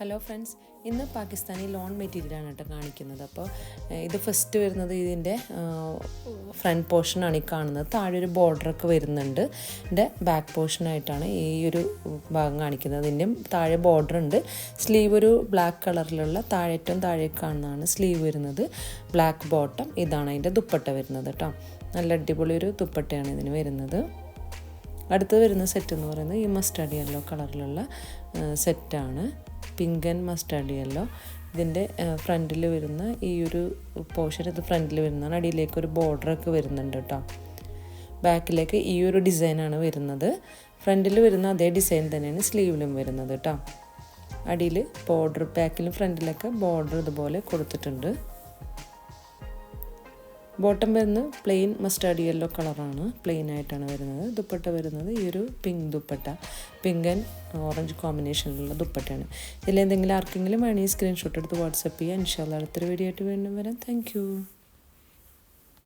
Hello friends ഇന്ന് Pakistani loan മെറ്റീരിയലാണ് കേട്ടോ കാണിക്കുന്നത്. അപ്പോൾ ഇത് ഫസ്റ്റ് വരുന്നത് ഇതിന്റെ ഫ്രണ്ട് പോർഷനാണ് ഈ കാണുന്നത്. താഴെ ഒരു ബോർഡറൊക്കെ വരുന്നുണ്ട്. ഇതിന്റെ ബാക്ക് പോർഷനായിട്ടാണ് ഈ ഒരു ഭാഗം കാണിക്കുന്നത്. ഇതിന്റെ താഴെ ബോർഡർ ഉണ്ട്. സ്ലീവ് ഒരു ബ്ലാക്ക് കളറിലുള്ള താഴെ ഏറ്റവും താഴെ കാണുന്നതാണ് സ്ലീവ് വരുന്നത്. ബ്ലാക്ക് ബോട്ടം ഇതാണ് അതിന്റെ ദുപ്പട്ട വരുന്നത് കേട്ടോ. നല്ല അടിപൊളി ഒരു ദുപ്പട്ടയാണ് ഇതിന് വരുന്നത്. അടുത്ത് വരുന്ന സെറ്റ് എന്ന് പറയുന്നത് ഈ മസ്റ്റാർഡ് യെല്ലോ കളറിലുള്ള സെറ്റാണ് പിങ്ക് ആൻഡ് മസ്റ്റാർഡ് യെല്ലോ. ഇതിന്റെ ഫ്രണ്ടിൽ വരുന്ന ഈ ഒരു പോർഷൻ ഇത് ഫ്രണ്ടിൽ വരുന്നതാണ്. അടിയിലേക്ക് ഒരു ബോർഡറൊക്കെ വരുന്നുണ്ട് കേട്ടോ. ബാക്കിലേക്ക് ഈ ഒരു ഡിസൈനാണ് വരുന്നത്. ഫ്രണ്ടിൽ വരുന്ന അതേ ഡിസൈൻ തന്നെയാണ് സ്ലീവിലും വരുന്നത് കേട്ടോ. അടിയിൽ ബോർഡർ ബാക്കിലും ഫ്രണ്ടിലൊക്കെ ബോർഡർ ഇതുപോലെ കൊടുത്തിട്ടുണ്ട്. ബോട്ടം വരുന്നത് പ്ലെയിൻ മസ്റ്റാർഡ് യെല്ലോ കളറാണ്. പ്ലെയിൻ ആയിട്ടാണ് വരുന്നത്. ദുപ്പട്ട വരുന്നത് ഈ ഒരു pink dupatta. Pink and orange കോമ്പിനേഷനിലുള്ള ദുപ്പട്ടയാണ്. ഇതിലെന്തെങ്കിലും ആർക്കെങ്കിലും വേണമെങ്കിൽ സ്ക്രീൻഷോട്ട് എടുത്ത് വാട്സപ്പ് ചെയ്യുക ഇൻഷാല്ല അടുത്തൊരു വീഡിയോ ആയിട്ട് വീണ്ടും വരാം. താങ്ക്